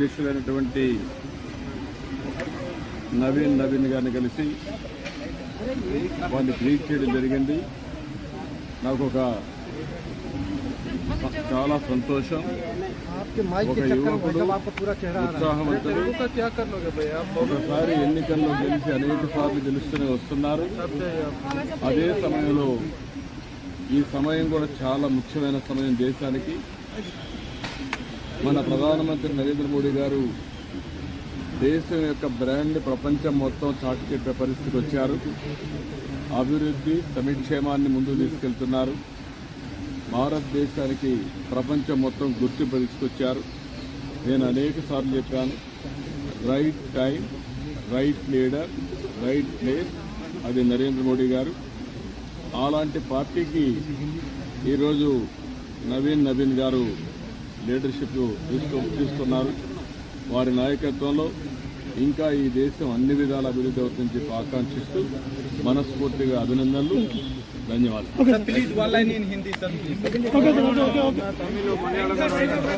అధ్యక్షులైనటువంటి నవీన్ నవీన్ గారిని కలిసి వారిని ట్రీట్ చేయడం జరిగింది. నాకు ఒక చాలా సంతోషం. ఒక యువకుడు ఉత్సాహవంతుడు. ఒకసారి ఎన్నికల్లో గెలిచి అనేక సార్లు గెలుస్తూనే వస్తున్నారు. అదే సమయంలో ఈ సమయం కూడా చాలా ముఖ్యమైన సమయం దేశానికి. మన ప్రధానమంత్రి నరేంద్ర మోడీ గారు దేశం యొక్క బ్రాండ్ ప్రపంచం మొత్తం చాటు చెప్పే పరిస్థితికి వచ్చారు. అభివృద్ధి సమిక్షేమాన్ని ముందుకు తీసుకెళ్తున్నారు. భారతదేశానికి ప్రపంచం మొత్తం గుర్తింపు తీసుకొచ్చారు నేను అనేక సార్లు చెప్పాను right time right leader right place అది నరేంద్ర మోడీ గారు. అలాంటి పార్టీకి ఈరోజు నవీన్ నవీన్ గారు లీడర్షిప్ తీసుకు తీసుకున్నారు. వారి నాయకత్వంలో ఇంకా ఈ దేశం అన్ని విధాల అభివృద్ధి అవుతుందని చెప్పి ఆకాంక్షిస్తూ మనస్ఫూర్తిగా అభినందనలు. ధన్యవాదాలు.